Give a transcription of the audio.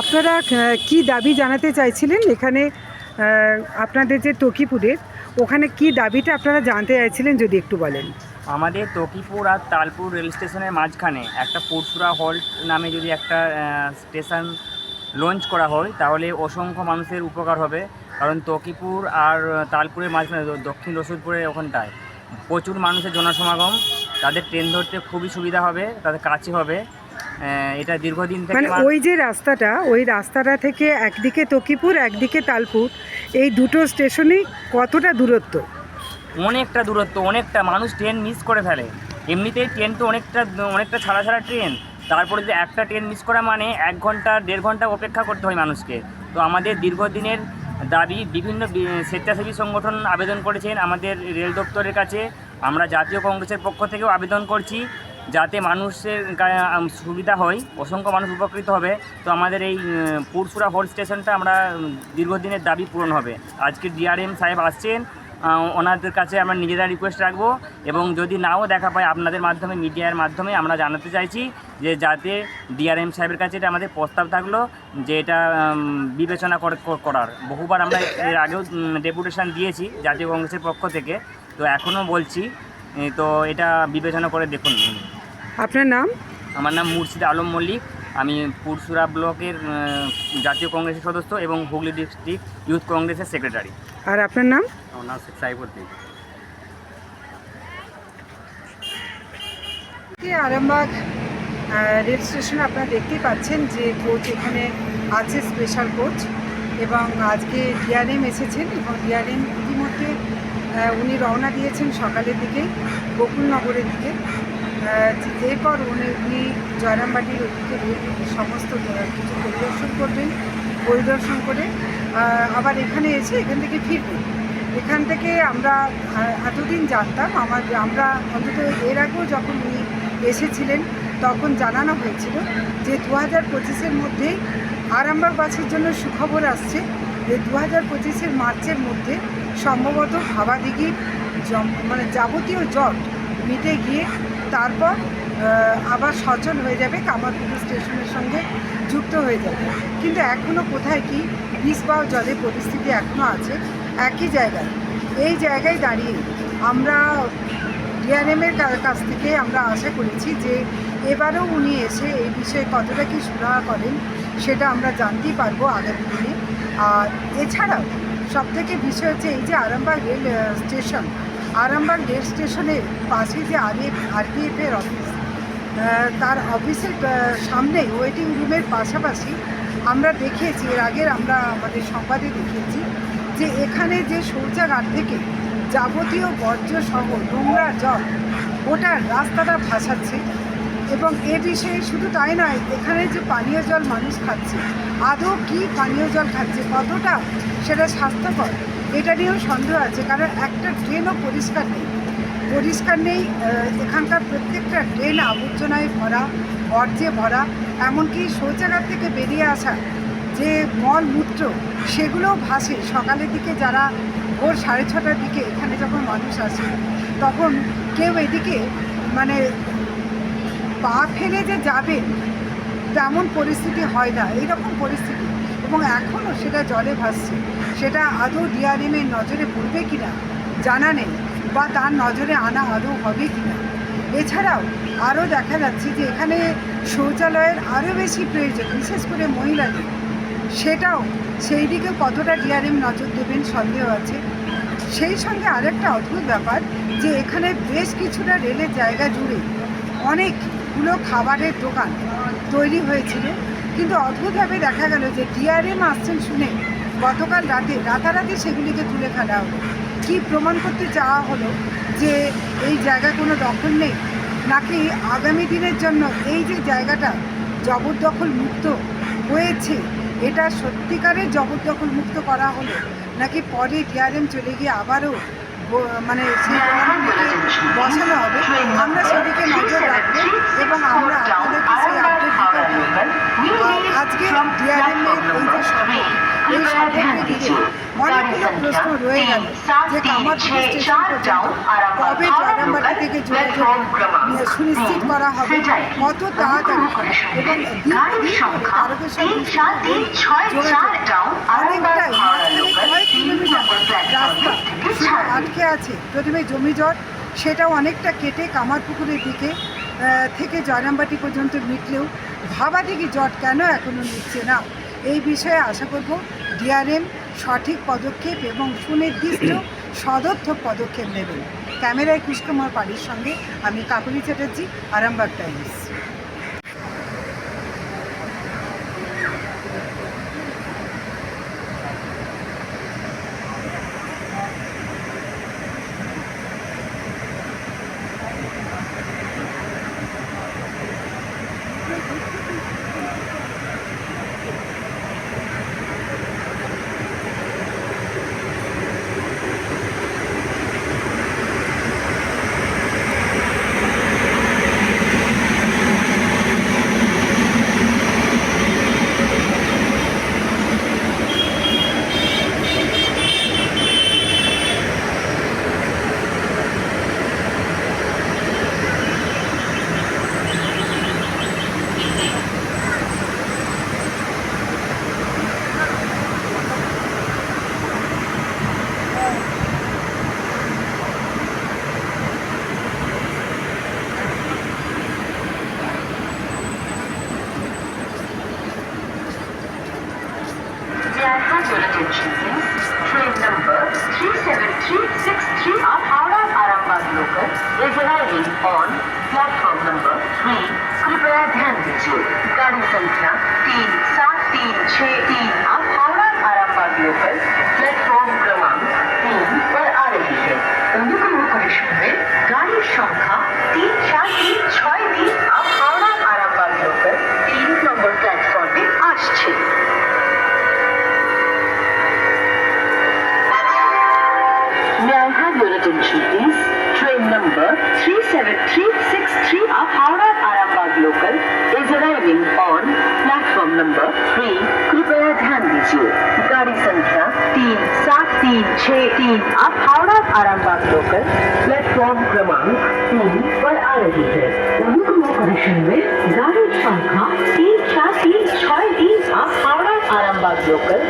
আপনারা কি দাবি জানাতে চাইছিলেন? এখানে আপনাদের যে তকিপুরের ওখানে কি দাবিটা আপনারা জানতে চাইছিলেন, যদি একটু বলেন? আমাদের তকিপুর আর তালপুর রেল স্টেশনের মাঝখানে একটা পরশুরা হল্ট নামে যদি একটা স্টেশন লঞ্চ করা হয়, তাহলে অসংখ্য মানুষের উপকার হবে। কারণ তকিপুর আর তালপুরের মাঝখানে দক্ষিণ রসুলপুরের ওখানটায়, প্রচুর মানুষের জনসমাগম। তাদের ট্রেন ধরতে খুবই সুবিধা হবে, তাদের কাছে হবে। এটা দীর্ঘদিন থেকে মানে ওই যে রাস্তাটা ওই রাস্তাটা থেকে একদিকে তকিপুর একদিকে তালপুর এই দুটো স্টেশনই কতটা দূরত্ব? অনেকটা দূরত্ব অনেকটা। মানুষ ট্রেন মিস করে ফেলে। এমনিতেই ট্রেন তো অনেকটা অনেকটা ছাড়া ছাড়া ট্রেন তারপরে যে একটা ট্রেন মিস করা মানে এক ঘণ্টা দেড় ঘণ্টা অপেক্ষা করতে হয় মানুষকে। তো আমাদের দীর্ঘদিনের দাবি বিভিন্ন স্বেচ্ছাসেবী সংগঠন আবেদন করেছেন আমাদের রেল দপ্তরের কাছে। আমরা জাতীয় কংগ্রেসের পক্ষ থেকেও আবেদন করছি। যাতে মানুষের সুবিধা হয়। অসংখ্য মানুষ উপকৃত হবে। তো আমাদের এই পুরসুরা হোল স্টেশনটা আমরা দীর্ঘদিনের দাবি পূরণ হবে। আজকে ডিআরএম সাহেব আসছেন ওনাদের কাছে আমরা নিজেরা রিকোয়েস্ট রাখব এবং যদি নাও দেখা পাই আপনাদের মাধ্যমে, মিডিয়ার মাধ্যমে, আমরা জানাতে চাইছি যে যাতে ডিআরএম সাহেবের কাছে এটা আমাদের প্রস্তাব থাকল যে এটা বিবেচনা কর- কর- করার। বহুবার আমরা এর আগেও ডেপুটেশন দিয়েছি জাতীয় কংগ্রেসের পক্ষ থেকে। তো এখনও বলছি তো এটা বিবেচনা করে দেখুন। আপনার নাম? আমার নাম মুর্শিদ আলম মল্লিক। আমি পুরসুরা ব্লকের জাতীয় কংগ্রেসের সদস্য এবং হুগলি ডিস্ট্রিক্ট ইউথ কংগ্রেসের সেক্রেটারি। আর আপনার নাম? আমার নাম শেখ সাইফুদ্দিন আরামবাগ রেল স্টেশনে আপনারা দেখতেই পাচ্ছেন যে কোচ এখানে আছে স্পেশাল কোচ এবং আজকে ডিআরএম এসেছেন এবং ডিআরএম ইতিমধ্যে উনি রওনা দিয়েছেন সকালের দিকে বকুলনগরের দিকে। এরপর উনি উনি জয়রামবাটির রেল সমস্ত কিছু পরিদর্শন করবেন, পরিদর্শন করে আবার এখানে এসে এখান থেকে ফিরবেন। এখান থেকে আমরা এতদিন জানতাম, আমার আমরা অন্তত এর আগেও যখন উনি এসেছিলেন, তখন জানানো হয়েছিল যে দু হাজার পঁচিশের মধ্যেই আরামবাগ বাসের জন্য সুখবর আসছে। যে দু হাজার পঁচিশের মার্চের মধ্যে সম্ভবত হাওয়াদিঘির জম মানে যাবতীয় জট মিটে গিয়ে তারপর আবার সচল হয়ে যাবে কামারপুকুর স্টেশনের সঙ্গে যুক্ত হয়ে যাবে। কিন্তু এখনও কোথায় কি? বিষ জলের পরিস্থিতি এখনও আছে। একই জায়গায়। এই জায়গায় দাঁড়িয়ে আমরা ডিআরএমের কাছ থেকে আমরা আশা করেছি যে এবারেও উনি এসে এই বিষয়ে কতটা কি সুরাহা করেন, সেটা আমরা জানতেই পারব আগামী দিনে আর এছাড়াও সবথেকে বিষয় হচ্ছে এই যে Arambagh rail station Arambagh rail স্টেশনের পাশে যে আরএফ, আরপিএফের অফিস তার অফিসের সামনে ওয়েটিং রুমের পাশাপাশি আমরা দেখিয়েছি, এর আগের আমরা আমাদের সংবাদে দেখিয়েছি যে এখানে যে শৌচাগার থেকে যাবতীয় বর্জ্য সহ নোংরা জল ওটা রাস্তাটা ভাসাচ্ছে এবং এ বিষয়ে শুধু তাই নয়, এখানে যে পানীয় জল মানুষ খাচ্ছে, আদৌ কি পানীয় জল খাচ্ছে, কতটা সেটা স্বাস্থ্যকর? এটা নিয়েও সন্দেহ আছে, কারণ একটা ড্রেনও পরিষ্কার নেই। পরিষ্কার নেই এখানকার প্রত্যেকটা ড্রেন আবর্জনায় ভরা বর্জ্যে ভরা, এমনকি শৌচাগার থেকে বেরিয়ে আসা যে মল মূত্র, সেগুলোও ভাসে। সকালের দিকে যারা ভোর সাড়ে ছটার দিকে এখানে যখন মানুষ আসে, তখন কেউ এদিকে মানে পা ফেলে যে যাবে, তেমন পরিস্থিতি হয় না। এইরকম পরিস্থিতি। এবং এখনও সেটা জলে ভাসছে। সেটা আদৌ ডিআরএমের নজরে পড়বে কিনা জানা নেই বা তার নজরে আনা আদৌ হবে কিনা। এছাড়াও আরও দেখা যাচ্ছে যে এখানে শৌচালয়ের আরও বেশি প্রয়োজন, বিশেষ করে মহিলাদের। সেটাও সেই দিকে কতটা ডিআরএম নজর দেবেন সন্দেহ আছে। সেই সঙ্গে আরেকটা অদ্ভুত ব্যাপার যে এখানে বেশ কিছুটা রেলের জায়গা জুড়ে অনেকগুলো খাবারের দোকান তৈরি হয়েছিল। কিন্তু অদ্ভুতভাবে দেখা গেল যে ডিআরএম আসছেন শুনে গতকাল রাতে রাতারাতি সেগুলিকে তুলে ফেলা হলো। কি প্রমাণ করতে চাওয়া হলো যে এই জায়গা কোনো দখল নেই? নাকি আগামী দিনের জন্য এই যে জায়গাটা জবরদখল মুক্ত হয়েছে, এটা সত্যিকারের জবরদখল মুক্ত করা হলো? নাকি পরে ডিআরএম চলে গিয়ে আবারও মানে সেই বসানো হবে? আমরা সেদিকে নজর রাখব এবং আমরা আপনাদেরকে সেই আপডেট দিতে। আজকে ডিআরএম এর এই যে অনেকগুলো প্রশ্ন রয়ে যে থেকে সুনিশ্চিত করা হবে কত তাড়াতাড়ি। কিলোমিটার আটকে আছে। প্রথমে জমি জট সেটাও অনেকটা কেটে কামারপুকুরের দিকে থেকে জয়রামবাটি পর্যন্ত মিটলেও ভাবা দেখি জট কেন এখনও মিটছে না? এই বিষয়ে আশা করব ডিআরএম সঠিক পদক্ষেপ এবং সুনির্দিষ্ট সদর্থক পদক্ষেপ নেবেন। ক্যামেরায় কুশকুমার পাড়ির সঙ্গে আমি Kakuli Chatterjee Arambagh Times. your attention please. Train number 37363 of Howrah Arambag local is arriving on platform number 3. कृपया ध्यान दीजिए गाड़ी संख्या तीन सात तीन छः तीन तीन छः तीन आप हावड़ा आरामबाग लोकल प्लेटफॉर्म क्रमांक तीन पर आ रही है। अनुक्रम में गाड़ी संख्या तीन चार तीन छः तीन, आप हावड़ा आरामबाग लोकल